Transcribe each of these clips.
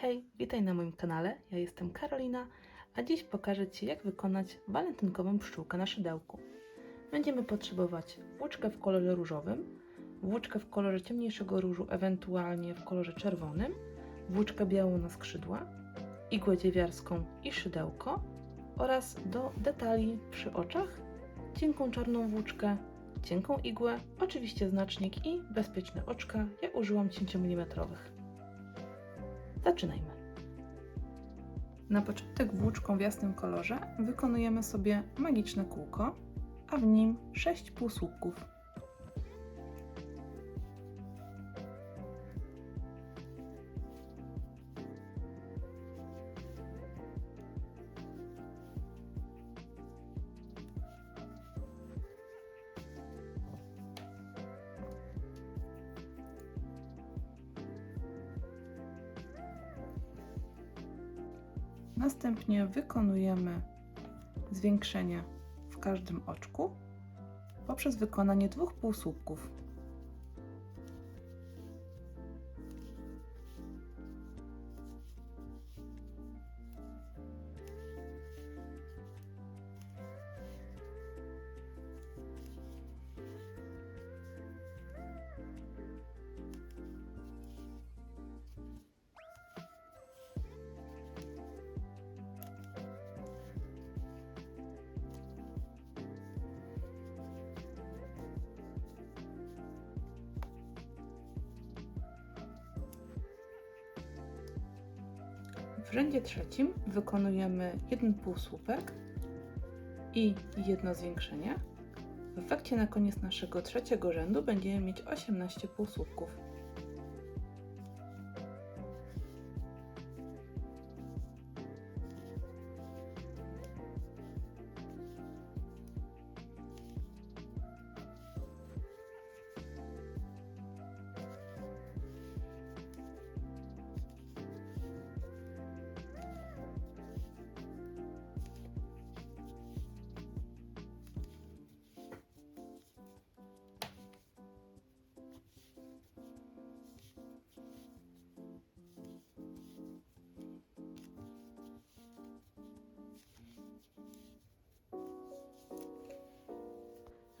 Hej, witaj na moim kanale. Ja jestem Karolina, a dziś pokażę Ci, jak wykonać walentynkową pszczółkę na szydełku. Będziemy potrzebować włóczkę w kolorze różowym, włóczkę w kolorze ciemniejszego różu, ewentualnie w kolorze czerwonym, włóczkę białą na skrzydła, igłę dziewiarską i szydełko oraz do detali przy oczach cienką czarną włóczkę, cienką igłę, oczywiście znacznik i bezpieczne oczka. Ja użyłam 10 mm. Zaczynajmy. Na początek włóczką w jasnym kolorze wykonujemy sobie magiczne kółko, a w nim 6 półsłupków. Następnie wykonujemy zwiększenie w każdym oczku poprzez wykonanie dwóch półsłupków. W rzędzie trzecim wykonujemy jeden półsłupek i jedno zwiększenie. W efekcie na koniec naszego trzeciego rzędu będziemy mieć 18 półsłupków.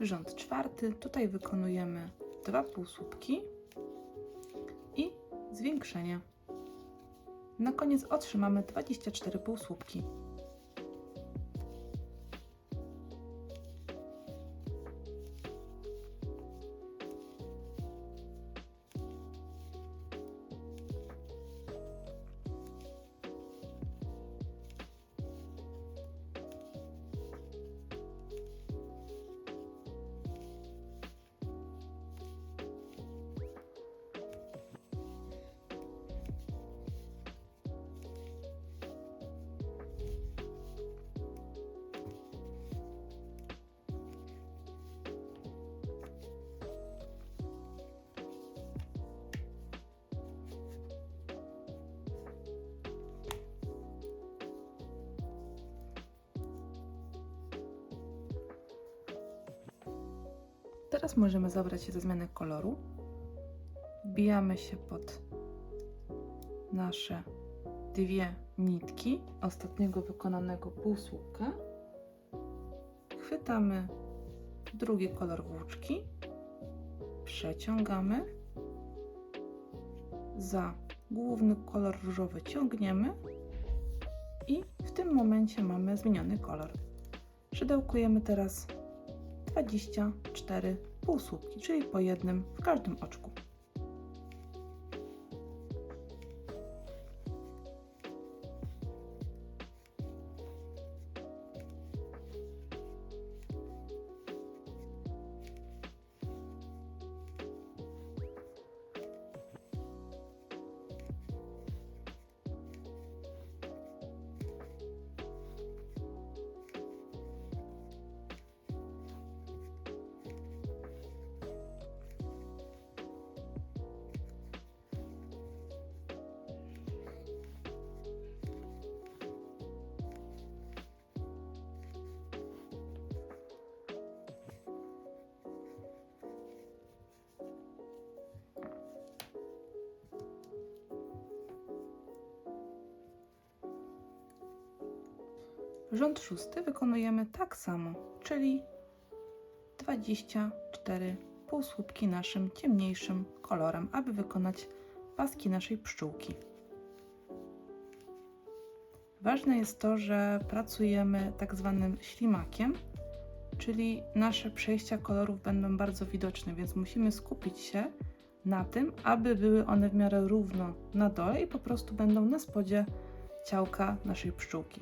Rząd czwarty. Tutaj wykonujemy dwa półsłupki i zwiększenie. Na koniec otrzymamy 24 półsłupki. Teraz możemy zabrać się za zmianę koloru. Wbijamy się pod nasze dwie nitki ostatniego wykonanego półsłupka. Chwytamy drugi kolor włóczki, przeciągamy, za główny kolor różowy ciągniemy i w tym momencie mamy zmieniony kolor. Szydełkujemy teraz 24 półsłupki, czyli po jednym w każdym oczku. Rząd szósty wykonujemy tak samo, czyli 24 półsłupki naszym ciemniejszym kolorem, aby wykonać paski naszej pszczółki. Ważne jest to, że pracujemy tak zwanym ślimakiem, czyli nasze przejścia kolorów będą bardzo widoczne, więc musimy skupić się na tym, aby były one w miarę równo na dole i po prostu będą na spodzie ciałka naszej pszczółki.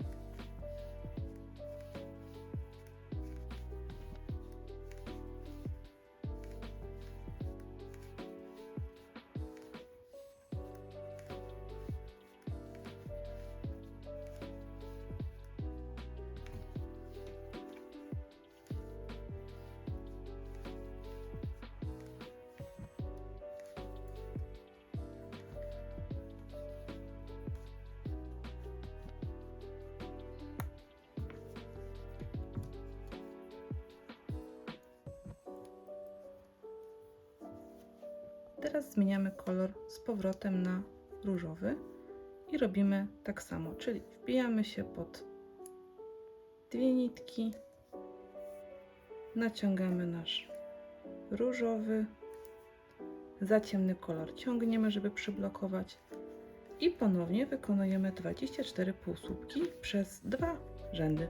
Teraz zmieniamy kolor z powrotem na różowy i robimy tak samo, czyli wbijamy się pod dwie nitki, naciągamy nasz różowy, za ciemny kolor ciągniemy, żeby przyblokować i ponownie wykonujemy 24 półsłupki przez dwa rzędy.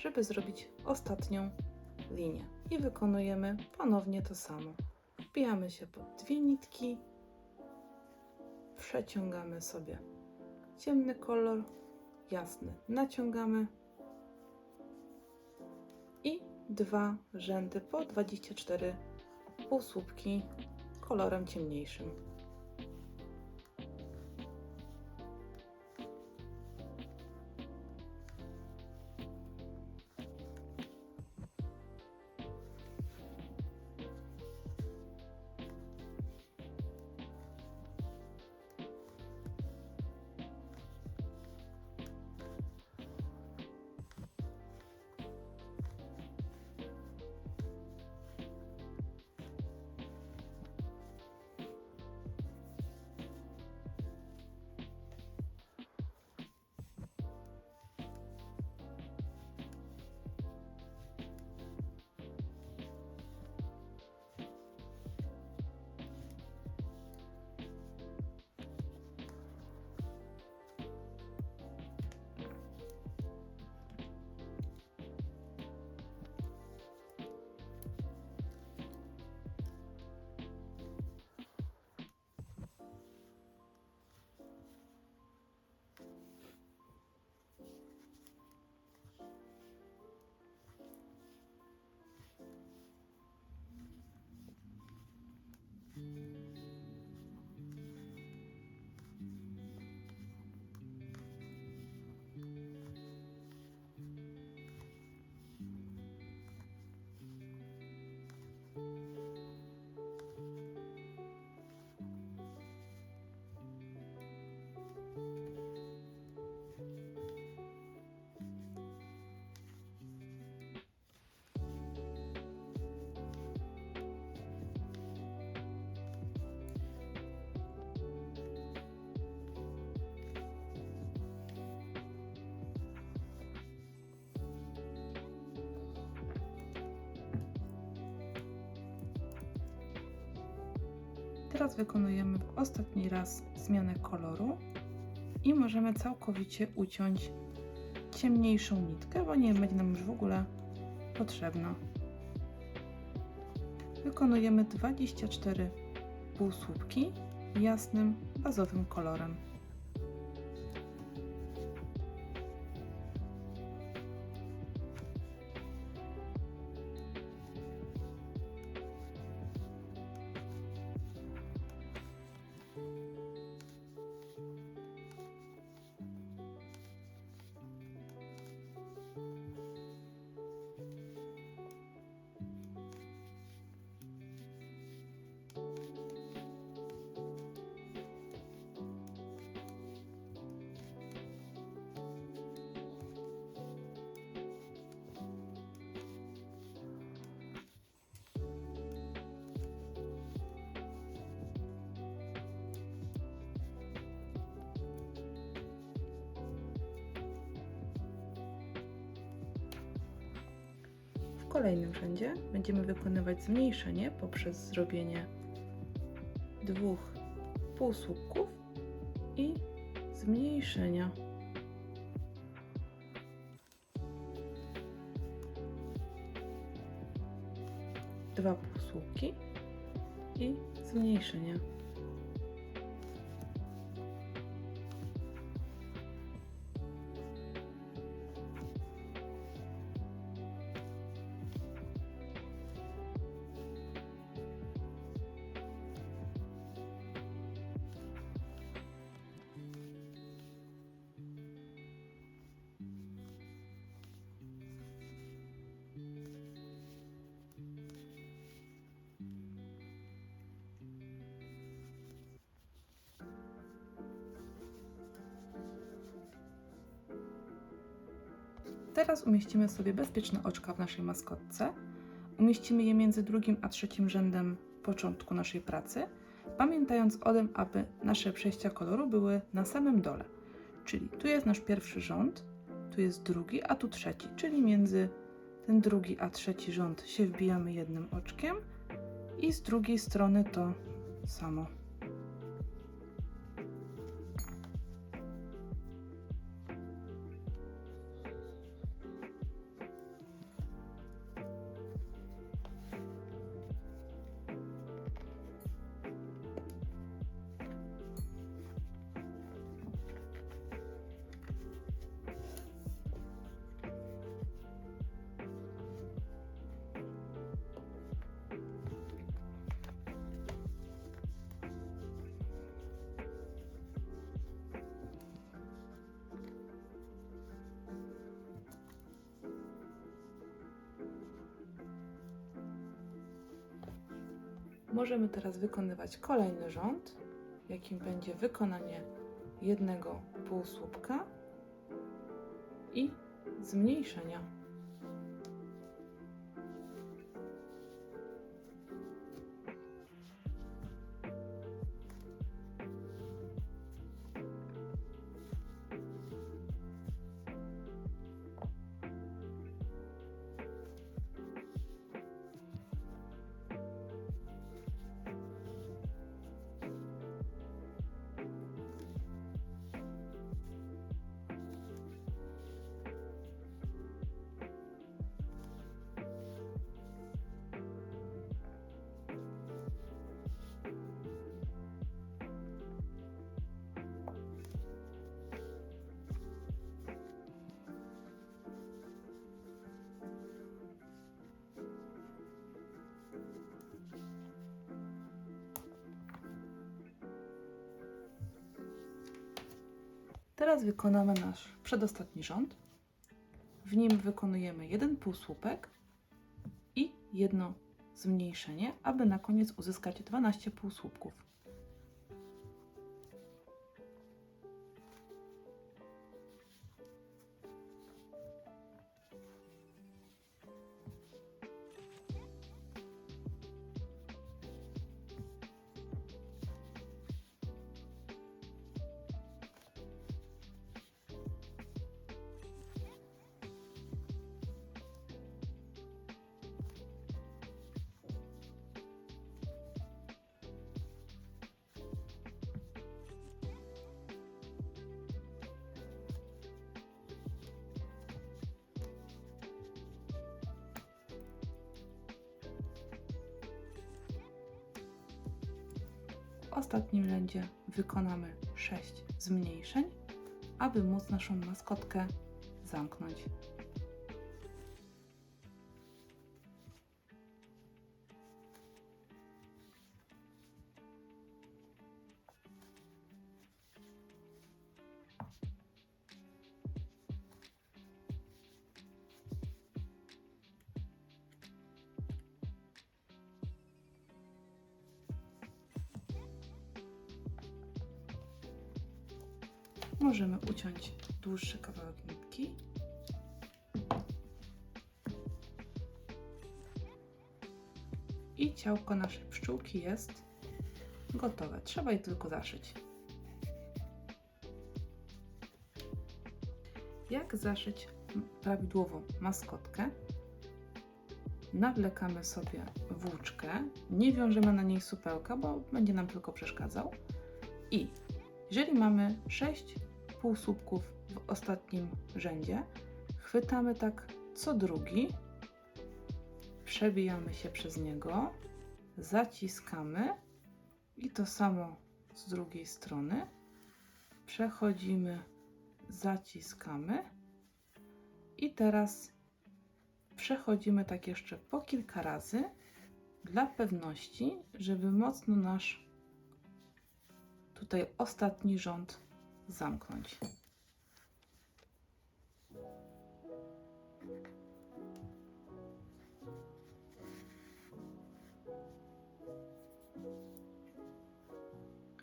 Żeby zrobić ostatnią linię. I wykonujemy ponownie to samo. Wbijamy się pod dwie nitki, przeciągamy sobie ciemny kolor, jasny naciągamy i dwa rzędy po 24 półsłupki kolorem ciemniejszym. Teraz wykonujemy w ostatni raz zmianę koloru i możemy całkowicie uciąć ciemniejszą nitkę, bo nie będzie nam już w ogóle potrzebna. Wykonujemy 24 półsłupki jasnym, bazowym kolorem. Kolejnym rzędzie będziemy wykonywać zmniejszenie poprzez zrobienie dwóch półsłupków i zmniejszenia. Dwa półsłupki i zmniejszenia. Teraz umieścimy sobie bezpieczne oczka w naszej maskotce. Umieścimy je między drugim a trzecim rzędem początku naszej pracy, pamiętając o tym, aby nasze przejścia koloru były na samym dole. Czyli tu jest nasz pierwszy rząd, tu jest drugi, a tu trzeci, czyli między ten drugi a trzeci rząd się wbijamy jednym oczkiem i z drugiej strony to samo. Możemy teraz wykonywać kolejny rząd, jakim będzie wykonanie jednego półsłupka i zmniejszenia. Teraz wykonamy nasz przedostatni rząd. W nim wykonujemy jeden półsłupek i jedno zmniejszenie, aby na koniec uzyskać 12 półsłupków. Ostatnim rzędzie wykonamy 6 zmniejszeń, aby móc naszą maskotkę zamknąć. Możemy uciąć dłuższy kawałek nitki. I ciałko naszej pszczółki jest gotowe. Trzeba je tylko zaszyć. Jak zaszyć prawidłową maskotkę? Nawlekamy sobie włóczkę, nie wiążemy na niej supełka, bo będzie nam tylko przeszkadzał. I jeżeli mamy 6 półsłupków w ostatnim rzędzie, chwytamy tak co drugi, przebijamy się przez niego, zaciskamy. I to samo z drugiej strony. Przechodzimy, zaciskamy. I teraz przechodzimy tak jeszcze po kilka razy dla pewności, żeby mocno nasz tutaj ostatni rząd zamknąć.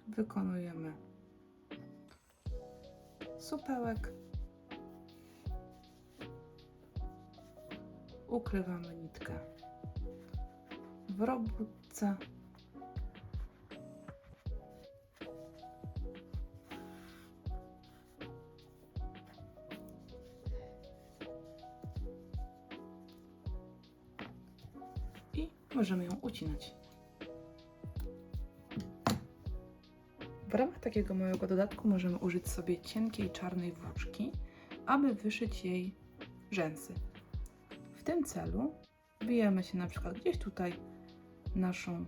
Wykonujemy supełek. Ukrywamy nitkę w robótce. Możemy ją ucinać. W ramach takiego małego dodatku możemy użyć sobie cienkiej czarnej włóczki, aby wyszyć jej rzęsy. W tym celu wbijamy się na przykład gdzieś tutaj naszą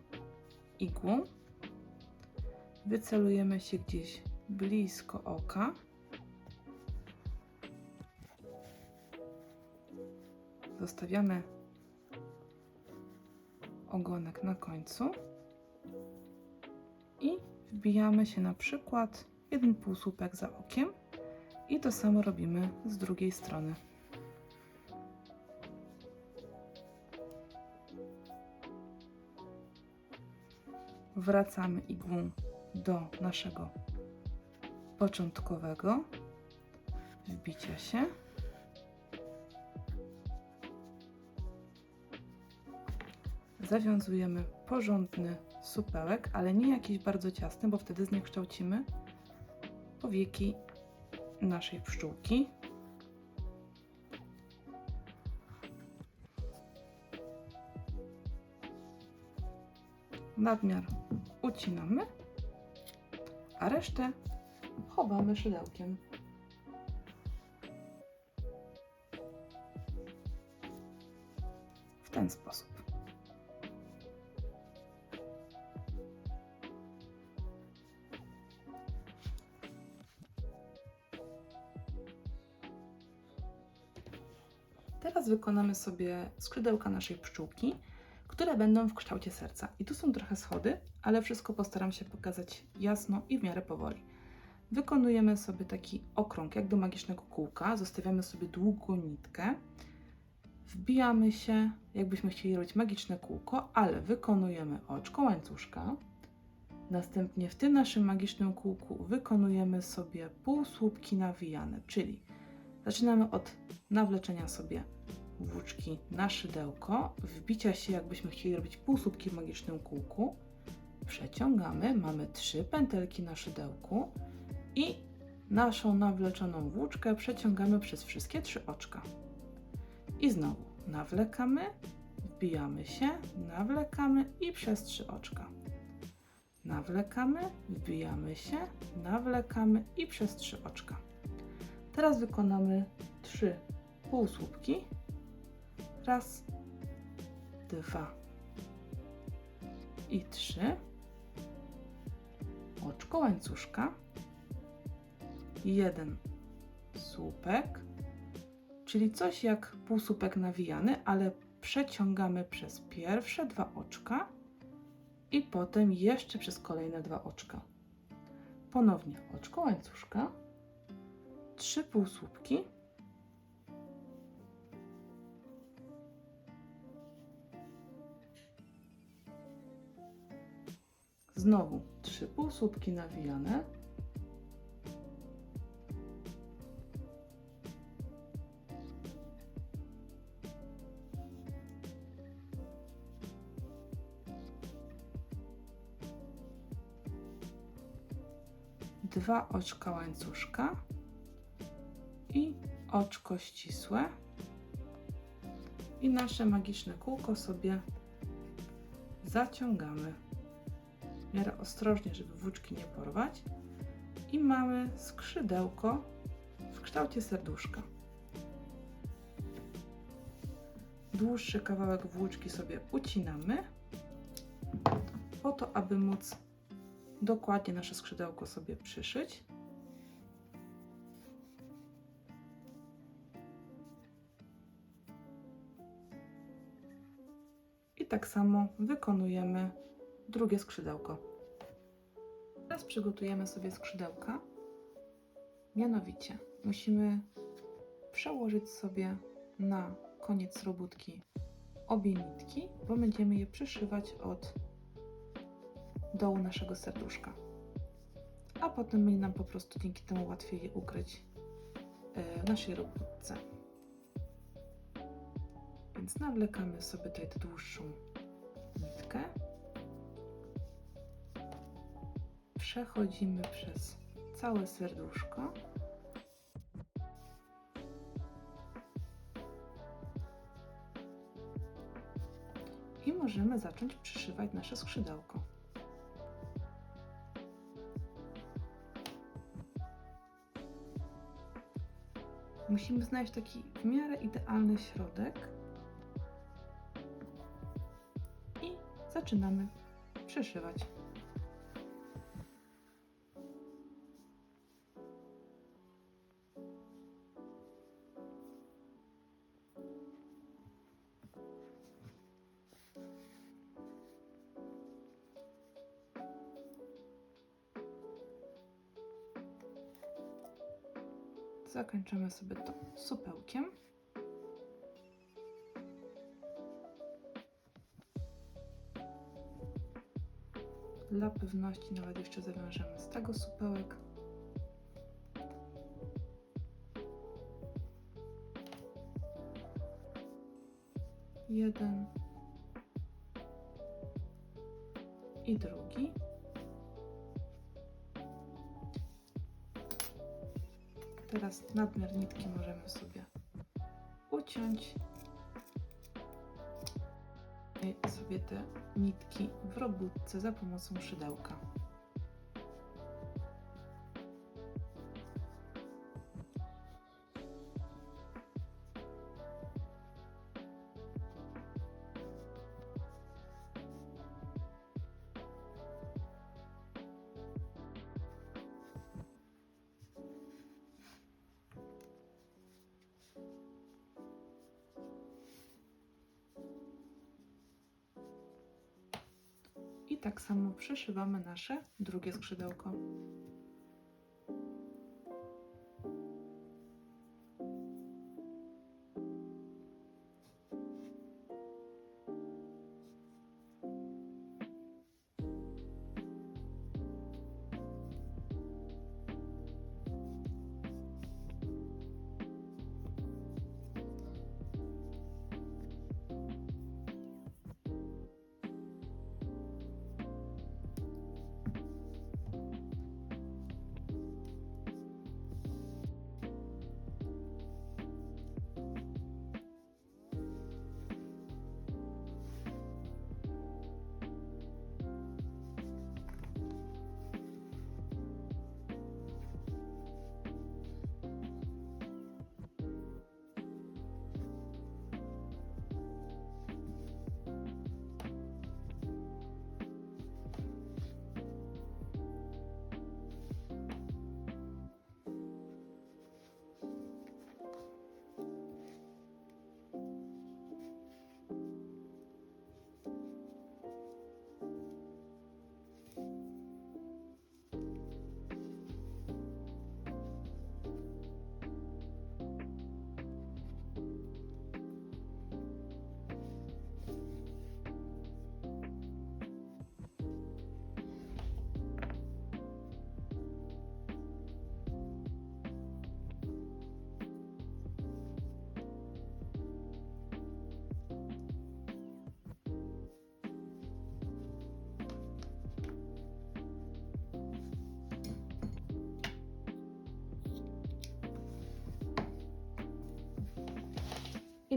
igłą, wycelujemy się gdzieś blisko oka. Zostawiamy ogonek na końcu i wbijamy się na przykład jeden półsłupek za okiem i to samo robimy z drugiej strony. Wracamy igłą do naszego początkowego wbicia się. Zawiązujemy porządny supełek, ale nie jakiś bardzo ciasny, bo wtedy zniekształcimy powieki naszej pszczółki. Nadmiar ucinamy, a resztę chowamy szydełkiem. W ten sposób. Teraz wykonamy sobie skrzydełka naszej pszczółki, które będą w kształcie serca. I tu są trochę schody, ale wszystko postaram się pokazać jasno i w miarę powoli. Wykonujemy sobie taki okrąg, jak do magicznego kółka. Zostawiamy sobie długą nitkę. Wbijamy się, jakbyśmy chcieli robić magiczne kółko, ale wykonujemy oczko łańcuszka. Następnie w tym naszym magicznym kółku wykonujemy sobie półsłupki nawijane, czyli Zaczynamy od nawleczenia sobie włóczki na szydełko, wbicia się jakbyśmy chcieli robić półsłupki w magicznym kółku, przeciągamy, mamy trzy pętelki na szydełku i naszą nawleczoną włóczkę przeciągamy przez wszystkie trzy oczka. I znowu nawlekamy, wbijamy się, nawlekamy i przez trzy oczka. Nawlekamy, wbijamy się, nawlekamy i przez trzy oczka. Teraz wykonamy trzy półsłupki. Raz, dwa i trzy. oczko łańcuszka, jeden słupek, czyli coś jak półsłupek nawijany, ale przeciągamy przez pierwsze dwa oczka i potem jeszcze przez kolejne dwa oczka. Ponownie oczko łańcuszka, trzy półsłupki, Znowu trzy półsłupki nawijane. Dwa oczka łańcuszka oczko ścisłe. I nasze magiczne kółko sobie zaciągamy w miarę ostrożnie, żeby włóczki nie porwać. I mamy skrzydełko w kształcie serduszka. Dłuższy kawałek włóczki sobie ucinamy, po to, aby móc dokładnie nasze skrzydełko sobie przyszyć. Tak samo wykonujemy drugie skrzydełko. Teraz przygotujemy sobie skrzydełka. Mianowicie musimy przełożyć sobie na koniec robótki obie nitki, bo będziemy je przyszywać od dołu naszego serduszka. A potem będzie nam po prostu dzięki temu łatwiej je ukryć e, w naszej robótce. Nawlekamy sobie tutaj dłuższą nitkę. Przechodzimy przez całe serduszko. I możemy zacząć przyszywać nasze skrzydełko. Musimy znaleźć taki w miarę idealny środek zaczynamy przyszywać. Zakończymy sobie to supełkiem. Dla pewności nawet jeszcze zawiążemy z tego supełek. Jeden i drugi. Teraz nadmiar nitki możemy sobie uciąć sobie te nitki w robótce za pomocą szydełka. Tak samo przyszywamy nasze drugie skrzydełko.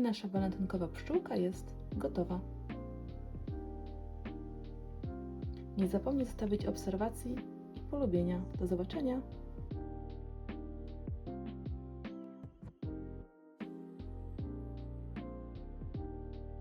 Nasza walentynkowa pszczółka jest gotowa. Nie zapomnij zostawić obserwacji i polubienia. Do zobaczenia!